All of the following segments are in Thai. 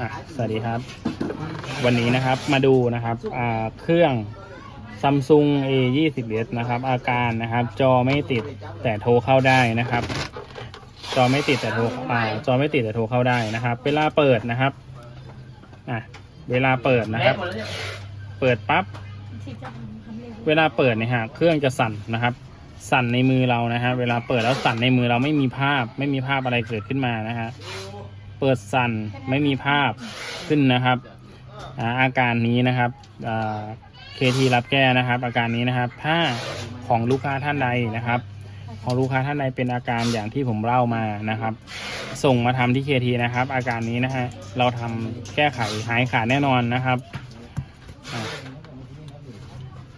อะสวัสดีครับ วันนี้นะครับมาดูนะครับอ่าเครื่อง Samsung A 2 0 s นะครับ อาการนะครับ จอไม่ติดแต่โทรเข้าได้นะครับ จอไม่ติดแต่โทรอ่าจอไม่ติดแต่โทรเข้าได้นะครับ เวลาเปิดนะครับอะเวลาเปิดนะครับ เปิดปั๊บเวลาเปิดเนี่ยฮะเครื่องจะสั่นนะครับ สั่นในมือเรานะฮะเวลาเปิดแล้วสั่นในมือเราไม่มีภาพ ไม่มีภาพอะไรเกิดขึ้นมานะฮะ เปิดสั่นไม่มีภาพขึ้นนะครับอาการนี้นะครับเคทีรับแก้นะครับ อาการนี้นะครับ ถ้าของลูกค้าท่านใดนะครับ ของลูกค้าท่านใดเป็นอาการอย่างที่ผมเล่ามานะครับ ส่งมาทำที่เคทีนะครับ อาการนี้นะฮะเราทำแก้ไขหายขาดแน่นอนนะครับ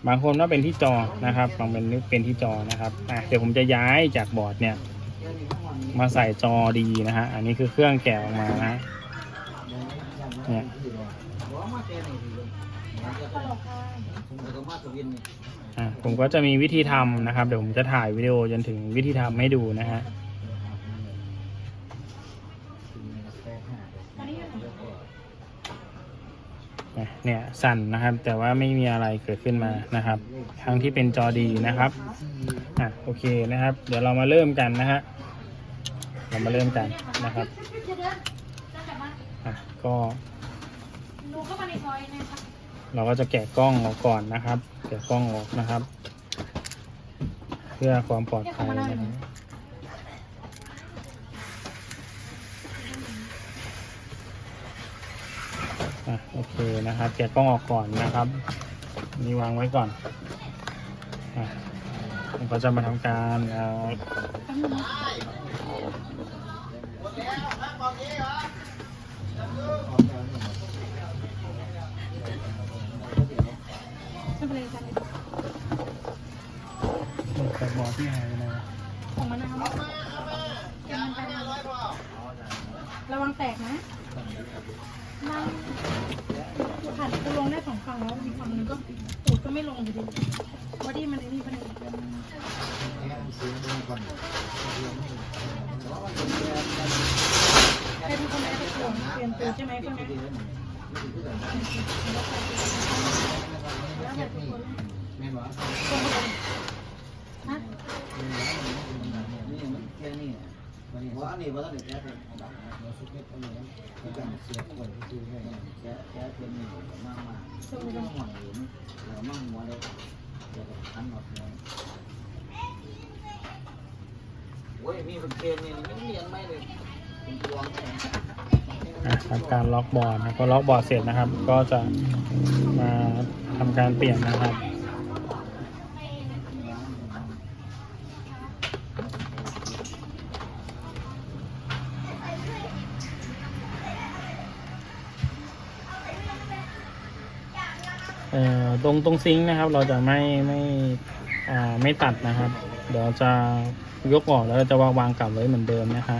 บางคนว่าเป็นที่จอนะครับบางเป็นเป็นที่จอนะครับเดี๋ยวผมจะย้ายจากบอร์ดเนี่ย มาใส่จอดีนะฮะ อันนี้คือเครื่องแกะออกมานะเนี่ยผมก็จะมีวิธีทำนะครับ เดี๋ยวผมจะถ่ายวิดีโอจนถึงวิธีทำให้ดูนะฮะ เนี่ยสั่นนะครับ แต่ว่าไม่มีอะไรเกิดขึ้นมานะครับ ทั้งที่เป็นจอดีนะครับอะโอเคนะครับ เดี๋ยวเรามาเริ่มกันนะฮะเรามาเริ่มกันนะครับอะก็เข้ามาในซอยนะคะเราก็จะแกะกล้องออกก่อนนะครับ แกะกล้องออกนะครับ เพื่อความปลอดภัยนะครับ อะโอเคนะครับแกะกล้องออกก่อนนะครับ นี่วางไว้ก่อนอะผมก็จะมาทำการเอ่อไม่เป็นไรค่ะใส่บอร์ดที่หายไปนะของมะนาวเดี๋ยวมันไประวังแตกนะ นั่งผ่านจะลงได้สองฝั่งแล้วอีกฝั่งหนึงก็ปูดก็ไม่ลงอยู่ดีบอดี้มันไอ้นี่มันใครเป็นคนแอดตัวเปลี่ยนตัวใช่ไหมคนนี้แล้วแต่ทุกคนฮะ ว่าอันนี้ว่าต้องเด็ดแค่เป็นเราสุดเม็ดอันนี้มีการเสียก่อนที่ซื้อให้แค่แค่เป็นนี่มากมากส่งไม่ไปต้องห่วงเลยเรามั่งหัวเลยเดี๋ยวทันหมดเลยโอ้ยมีเป็นเกมนี่ไม่เรียนไม่เลยเป็นดวงอะทำการล็อกบอร์ดนะพอล็อกบอร์ดเสร็จนะครับ ก็จะมาทำการเปลี่ยนนะครับ ตรงตรงซิงค์นะครับ เราจะไม่ไม่ไม่ตัดนะครับ เดี๋ยวจะยกออกแล้วจะวางวางกลับไว้เหมือนเดิมนะคะ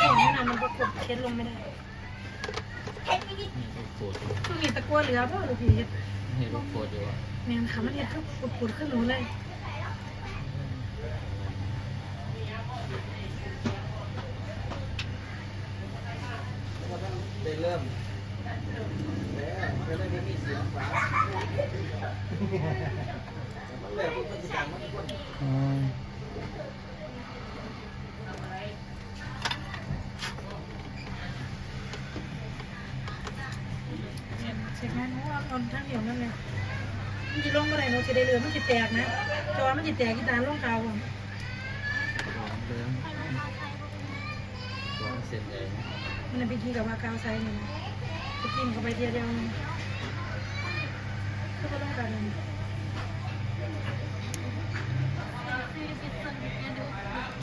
ของนี่นะมันประกบเช็ดลงไม่ได้มีตะกัวเหลือเพราะหรือผีเห็นลูกโคตรอยู่เนี่ยค่ะมันเห็นขึ้นปุดปุดขึ้นหนูเลย ได้เริ่มแล้วจะได้ไม่มีเสียงฟ้ามันเลยมันจะดังมันคนอืมเช็คนะหนูเอาเอาทั้งเดียวนั่นเลยมันจะลงเมื่อไหร่หนูจะได้เรือมันจะแตกนะจอมันจะแตกที่ตาร์ลงกาวก่อนเดิมวางเสร็จเลย มันเป็นทีกับว่ากาวไซเนี่ยนะจะกินเข้าไปเดียวเดียวนึงก็จะต้องการเลย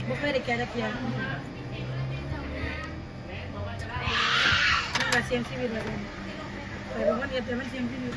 บุฟเฟ่ต์ได้แก่ตะเกียบมันก็เสียงชีวิตเลยแต่บางวันเอ็ดแต่มันเสียงชีวิต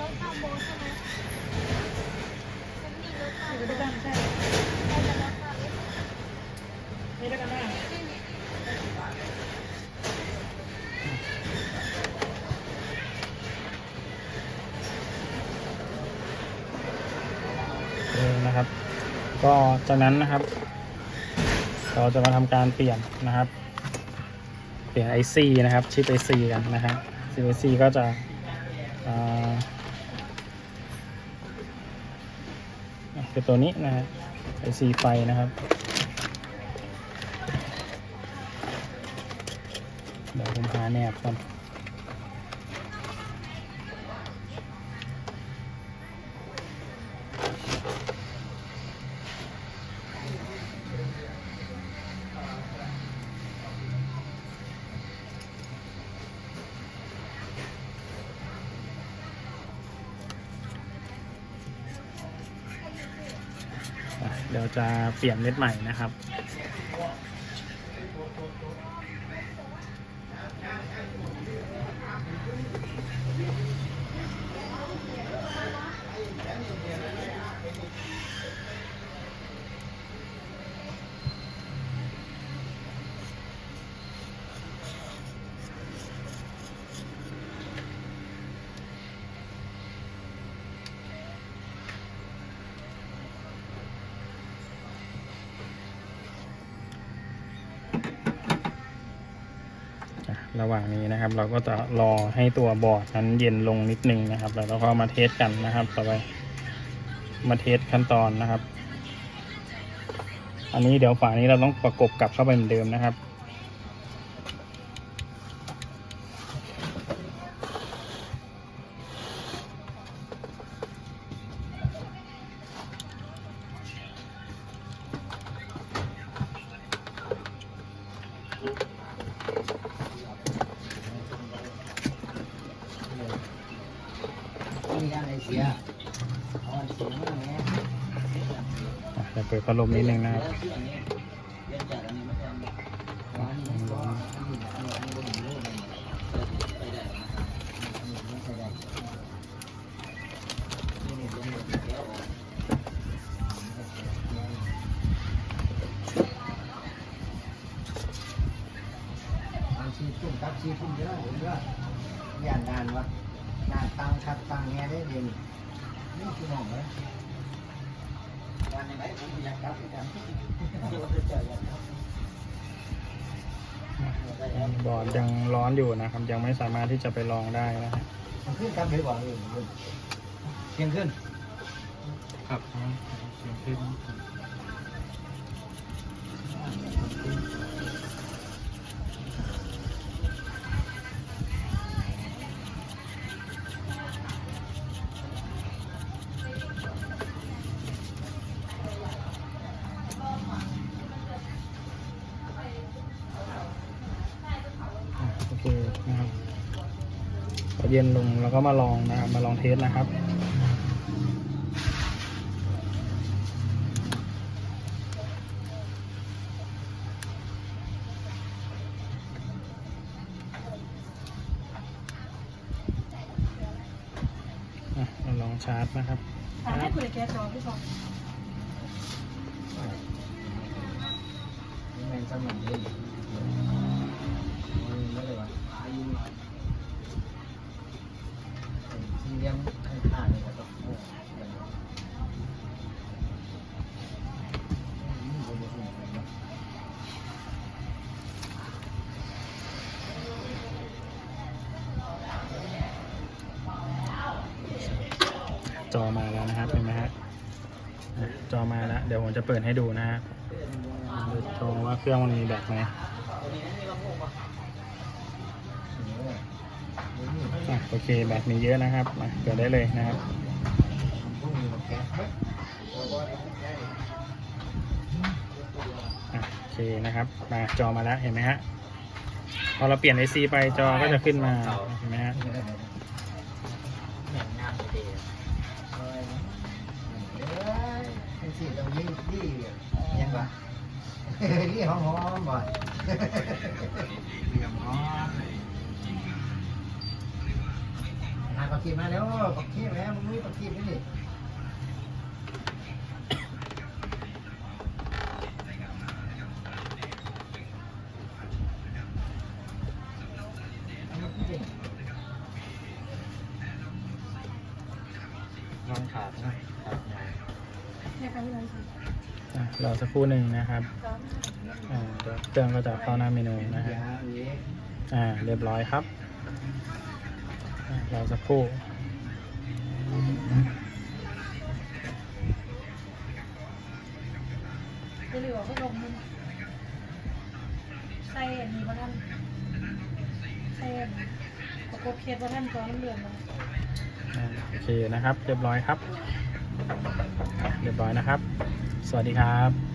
รถข้าวโบใช่ไหมมันมีรถข้าวอยู่ใช่ไปกับรถข้าวเลยได้วยกันได้เออนะครับ ก็จากนั้นนะครับ เราจะมาทำการเปลี่ยนนะครับ เปลี่ยน IC นะครับ ชิป IC กันนะครับชิป IC ก็จะ คือตัวนี้นะฮะไอซีไฟนะครับเดี๋ยวผมหาแนบก่อน ดี๋ยวจะเปลี่ยนเลตใหม่นะครับ ระหว่างนี้นะครับ เราก็จะรอให้ตัวบอร์ดนั้นเย็นลงนิดนึงนะครับ แล้วเราก็มาเทสกันนะครับ ต่อไปมาเทสขั้นตอนนะครับ อันนี้เดี๋ยวฝานี้เราต้องประกบกลับเข้าไปเหมือนเดิมนะครับ เปิดพัดลมนิดนึงนะครับที่อันนี้เรียนจากอันนี้มาแทนอ๋ออันนี้ก็อันนี้อันนี้อันนี้บ่มีรูปเลยไปได้นะครับอันนี้ไม่ใช่ได้นี่นี่เรียนเรียนแล้วออกบางทีชุ่มตับชีชุ่มเยอะเยอะอย่างงานวะงานตังคัดตังแง่ได้เรียนนี่คือหมองเลย วันไหนผมอยากกลับเหมือนกันเจออยากกลับบอร์ดยังร้อนอยู่นะครับ ยังไม่สามารถที่จะไปลองได้นะครับมันขึ้นกลับเลยบอกเลยเที่ยงขึ้น ครับขึ้น นะครับพอเย็นลงเราก็มาลองนะครับ มาลองเทสนะครับอะเราลองชาร์จนะครับถามให้คุยกับแกต่อพี่บอลนี่แมนสมัยนี้ไม่เลยวะ อายุที่เลี้ยงข้างๆนี่ก็ต้องโอ้จอมาแล้วนะครับเห็นไหมฮะอะจอมาแล้ว เดี๋ยวผมจะเปิดให้ดูนะฮะดูจอว่าเครื่องมันมีแบตไหมะโอเคแบตมีเยอะนะครับมาเปิดได้เลยนะครับอะโอเคนะครับมาจอมาแล้วเห็นไหมฮะพอเราเปลี่ยน IC ไปจอก็จะขึ้นมาเห็นไหมฮะสิตรงนี้ที่ยังวะที่หอมๆบ่เรียบร้อย งานก็กีมาแล้วปักกีบแล้วมึงรู้ปักกีบไหมนี่เอามาพูดดิลองขาดนะเนี่ยค่ะพี่น้องค่ะอะรอสักครู่หนึ่งนะครับอ่าเดี๋ยวเครื่องก็จะเข้าหน้าเมนูนะฮะยาเอ๊ะอ่าเรียบร้อยครับอะ รอสักครู่จะเหลือก็ลงมันใส่อันนี้ว่าท่านใส่อันประกบเคสว่าท่านตัวน้ำเหลืองมันอ่าโอเคนะครับ เรียบร้อยครับ เรียบร้อยนะครับ สวัสดีครับ